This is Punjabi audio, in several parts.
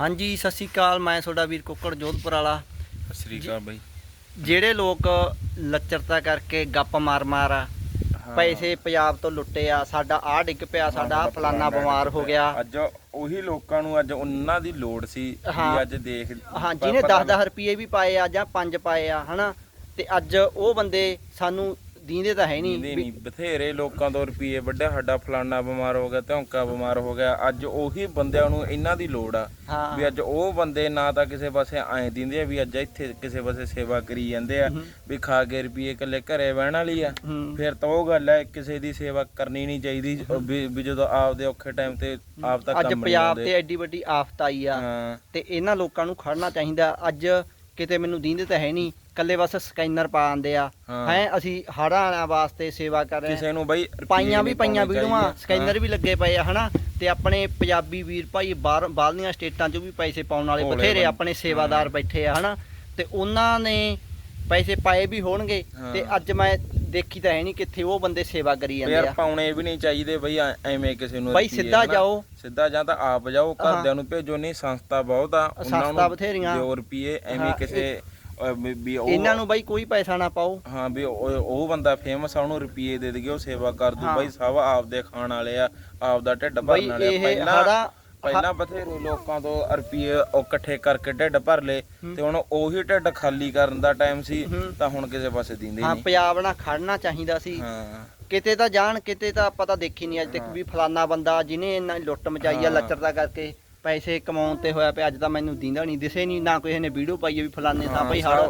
ਹਾਂਜੀ ਸਤਿ ਸ਼੍ਰੀ ਅਕਾਲ ਮੈਂ ਤੁਹਾਡਾ ਵੀਰ ਕੁੱਕੜ ਜੋਧਪੁਰ ਵਾਲਾ। ਸਤਿ ਸ੍ਰੀ ਅਕਾਲ ਬਾਈ। ਜਿਹੜੇ ਲੋਕ ਲੱਚਰਤਾ ਕਰਕੇ ਗੱਪ ਮਾਰ ਮਾਰ ਆ। ਪੈਸੇ ਪੰਜਾਬ ਤੋਂ ਲੁੱਟੇ ਆ ਸਾਡਾ ਆਹ ਡਿੱਗ ਪਿਆ ਸਾਡਾ ਆਹ ਫਲਾਨਾ ਬਿਮਾਰ ਹੋ ਗਿਆ। ਅੱਜ ਉਹੀ ਲੋਕਾਂ ਨੂੰ ਅੱਜ ਉਹਨਾਂ ਦੀ ਲੋੜ ਸੀ। ਵੀ ਅੱਜ ਦੇਖ ਹਾਂ ਜਿਹਨੇ 10-10 ਰੁਪਏ ਵੀ ਪਾਏ ਆ ਜਾਂ 5 ਪਾਏ ਆ ਹਨਾ? ਤੇ ਅੱਜ ਉਹ ਬੰਦੇ ਸਾਨੂੰ ਦੀਂਦੇ ਤਾਂ ਹੈ ਨਹੀਂ ਨਹੀਂ। ਬਥੇਰੇ ਲੋਕਾਂ ਤੋਂ ਰੁਪਏ ਵੱਡੇ ਸਾਡਾ ਫਲਾਨਾ ਬਿਮਾਰ ਹੋ ਗਿਆ ਧੌਂਕਾ ਬਿਮਾਰ ਹੋ ਗਿਆ। ਅੱਜ ਉਹੀ ਬੰਦਿਆਂ ਨੂੰ ਇਹਨਾਂ ਦੀ ਲੋੜ ਆ ਵੀ ਅੱਜ ਉਹ ਬੰਦੇ ਨਾ ਤਾਂ ਕਿਸੇ ਪਾਸੇ ਐਂ ਦਿੰਦੇ ਆ ਵੀ ਅੱਜ ਇੱਥੇ ਕਿਸੇ ਪਾਸੇ ਸੇਵਾ ਕਰੀ ਜਾਂਦੇ ਆ। ਵੀ ਖਾ ਕੇ ਰੁਪਏ ਇਕੱਲੇ ਘਰੇ ਬਹਿਣ ਵਾਲੀ ਆ। ਫਿਰ ਤਾਂ ਉਹ ਗੱਲ ਹੈ ਕਿਸੇ ਦੀ ਸੇਵਾ ਕਰਨੀ ਨਹੀਂ ਚਾਹੀਦੀ ਵੀ ਜਦੋਂ ਆਪਦੇ ਔਖੇ ਟਾਈਮ ਤੇ ਆਪ ਤਾਂ ਅੱਜ ਕੰਮ ਪੰਜਾਬ ਤੇ ਐਡੀ ਵੱਡੀ ਆਫਤ ਆਈ ਆ ਤੇ ਇਹਨਾਂ ਲੋਕਾਂ ਨੂੰ ਖੜਨਾ ਚਾਹੀਦਾ। ਅੱਜ ਕਿਤੇ ਮੈਨੂੰ ਦੀਂਦੇ ਤਾਂ ਹੈ ਨਹੀਂ ਕੱਲੇ ਬਸ ਸਕੈਨਰ ਪਾ ਆਂਦੇ ਆ ਹਾਂ। ਹੈ ਅਸੀਂ ਹੜਾਂ ਵਾਸਤੇ ਸੇਵਾ ਕਰ ਰਹੇ ਕਿਸੇ ਨੂੰ ਬਈ ਰੁਪਈਏ ਪਾਈਆਂ ਵੀ ਨਹੀਂ ਪਈਆਂ ਪਾਉਣੇ ਵੀਡੀਓਆਂ ਚਾਹੀਦੇ। ਸਕੈਨਰ ਵੀ ਲੱਗੇ ਪਏ ਆ ਹਨਾ ਤੇ ਆਪਣੇ ਪੰਜਾਬੀ ਵੀਰ ਭਾਈ ਬਾਹਰ ਬਾਹਰਲੀਆਂ ਸਟੇਟਾਂ 'ਚੋਂ ਵੀ ਪੈਸੇ ਪਾਉਣ ਵਾਲੇ ਭੋਲੇ ਬਥੇਰੇ। ਆਪਣੇ ਸੇਵਾਦਾਰ ਬੈਠੇ ਆ ਹਨਾ ਤੇ ਉਹਨਾਂ ਨੇ ਪੈਸੇ ਪਾਏ ਵੀ ਹੋਣਗੇ ਹਾਂ। ਤੇ ਅੱਜ ਮੈਂ ਦੇਖੀ ਤਾਂ ਹੈ ਨਹੀਂ ਕਿੱਥੇ ਉਹ ਬੰਦੇ ਸੇਵਾ ਕਰੀ ਜਾਂਦੇ ਯਾਰ ਆ ਪਾਉਣੇ ਵੀ ਨਹੀਂ ਚਾਹੀਦੇ ਬਈ ਐ- ਐਵੇਂ ਕਿਸੇ ਨੂੰ ਬਾਈ ਰੁਪਈਏ ਸਿੱਧਾ ਹਨਾ। ਜਾਓ ਸਿੱਧਾ ਜਾਂ ਤਾਂ ਆਪ ਜਾਓ ਹਾਂ। ਘਰਦਿਆਂ ਨੂੰ ਭੇਜੋ ਨਹੀਂ ਸੰਸਥਾ ਬਹੁਤ ਆ ਸੰਸਥਾ ਬਥੇਰੀਆਂ। ਦਿਓ ਰੁਪਏ ਐਵੇਂ ਹਾਂ, ਕਿਸੇ ਅਹ, ਵੀ- ਵੀ ਉਹ ਇਹਨਾਂ ਨੂੰ ਬਾਈ ਕੋਈ ਪੈਸਾ ਨਾ ਪਾਓ ਹਾਂ ਵੀ ਉਹ ਉਹ ਬੰਦਾ ਫੇਮਸ ਆ ਉਹਨੂੰ ਰੁਪਏ ਦੇ ਉਹ ਸੇਵਾ ਕਰ ਦੂ ਹਾਂ। ਬਾਈ ਸਭ ਆਪਦੇ ਖਾਣ ਵਾਲੇ ਆ ਆਪਦਾ ਢਿੱਡ ਬਾਈ ਭਰਨ ਵਾਲੇ ਆ। ਇਹ ਪਹਿਲਾਂ ਹੜਾ ਪਹਿਲਾਂ ਬਥੇਰੇ ਲੋਕਾਂ ਤੋਂ ਰੁਪਏ ਉਹ ਇਕੱਠੇ ਕਰਕੇ ਢਿੱਡ ਭਰ ਲਏ ਹੂੰ। ਤੇ ਹੁਣ ਉਹੀ ਢਿੱਡ ਖਾਲੀ ਕਰਨ ਦਾ ਟਾਈਮ ਸੀ ਹੂੰ। ਤਾਂ ਹੁਣ ਕਿਸੇ ਪਾਸੇ ਦਿੰਦੇ ਹਾਂ ਨਹੀਂ ਪੰਜਾਬ ਨਾਲ ਖੜਨਾ ਚਾਹੀਦਾ ਸੀ ਹਾਂ ਕਿਤੇ ਤਾਂ ਜਾਣ ਕਿਤੇ ਤਾਂ ਆਪਾਂ ਤਾਂ ਦੇਖੀ ਨਹੀਂ ਅੱਜ ਤੱਕ। ਵੀ ਫਲਾਨਾ ਬੰਦਾ ਜਿਹਨੇ ਇੰਨਾ ਲੁੱਟ ਮਚਾਈ ਆ ਹਾਂ। ਲੱਚਰਤਾ ਕਰਕੇ ਪੈਸੇ ਕਮਾਉਣ ਤੇ ਹੋਇਆ ਪਿਆ ਅੱਜ ਤਾਂ ਮੈਨੂੰ ਦਿੰਦਾ ਨਹੀਂ ਦਿਸੇ ਨਹੀਂ ਨਾ ਕਿਸੇ ਨੇ ਵੀਡੀਓ ਪਾਈ ਵੀ ਫਲਾਨੇ ਤਾਂ ਭਾਈ ਹੜ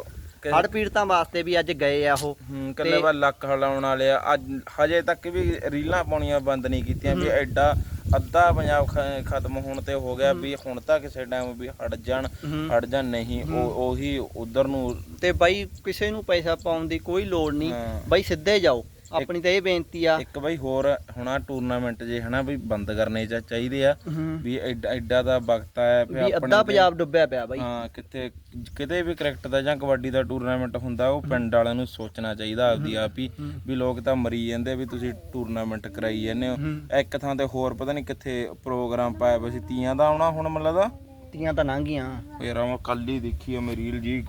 ਕਿਸੇ- ਹੜ ਪੀੜਤਾਂ ਵਾਸਤੇ ਵੀ ਅੱਜ ਗਏ ਆ ਉਹ ਹੂੰ ਕੱਲੇ ਤੇ- ਲੱਕ ਹਲਾਉਣ ਵਾਲੇ ਆ ਅੱਜ ਹਜੇ ਤੱਕ ਵੀ ਰੀਲਾਂ ਪਾਉਣੀਆਂ ਬੰਦ ਨਹੀਂ ਕੀਤੀਆਂ ਵੀ। ਐਡਾ ਅੱਧਾ ਪੰਜਾਬ ਖ- ਖਤਮ ਹੋਣ ਤੇ ਹੋ ਗਿਆ ਵੀ ਹੁਣ ਤਾਂ ਕਿਸੇ ਟਾਈਮ ਵੀ ਹਟ ਜਾਣ ਹੂੰ। ਹਟ ਜਾਣ ਨਹੀਂ ਉਹ ਉਹੀ ਉਧਰ ਨੂੰ ਤੇ ਬਾਈ ਕਿਸੇ ਨੂੰ ਪੈਸਾ ਪਾਉਣ ਦੀ ਕੋਈ ਲੋੜ ਨਹੀਂ ਹਾਂ। ਬਾਈ ਸਿੱਧੇ ਜਾਓ ਆਪਣੀ ਤਾਂ ਇਹ ਬੇਨਤੀ ਆ। ਇੱਕ ਬਈ ਹੋਰ ਹੁਣ ਟੂਰਨਾਮੈਂਟ ਜੇ ਹਨਾ ਵੀ ਬੰਦ ਕਰਨੇ ਚਾ- ਚਾਹੀਦੇ ਆ। ਵੀ ਐਡਾ ਐਡਾ ਦਾ ਵਕਤ ਆਇਆ ਵੀ ਆਪਣੇ ਅੱਧਾ ਪੰਜਾਬ ਡੁੱਬਿਆ ਪਿਆ ਬਾਈ। ਹਾਂ ਕਿਤੇ ਕਿਤੇ ਵੀ ਕ੍ਰਿਕਟ ਦਾ ਜਾਂ ਕਬੱਡੀ ਦਾ ਟੂਰਨਾਮੈਂਟ ਹੁੰਦਾ ਉਹ ਪਿੰਡ ਵਾਲਿਆਂ ਨੂੰ ਸੋਚਣਾ ਚਾਹੀਦਾ ਆਪਦੀ ਆਪ ਹੀ। ਵੀ ਲੋਕ ਤਾਂ ਮਰੀ ਜਾਂਦੇ ਵੀ ਤੁਸੀਂ ਟੂਰਨਾਮੈਂਟ ਕਰਾਈ ਜਾਂਦੇ ਹੋ। ਇੱਕ ਥਾਂ ਤੇ ਹੋਰ ਪਤਾ ਨਹੀਂ ਕਿੱਥੇ ਪ੍ਰੋਗਰਾਮ ਪਾਇਆ ਵਾ ਸੀ ਤੀਆਂ ਦਾ ਆਉਣਾ ਹੁਣ ਮੈਨੂੰ ਲੱਗਦਾ ਤੀਆਂ ਤਾਂ ਲੰਘ ਗਈਆਂ। ਯਾਰ ਮੈਂ ਕੱਲ ਹੀ ਦੇਖੀ ਆ ਮੇਰੀ ਰੀਲ ਜੀ।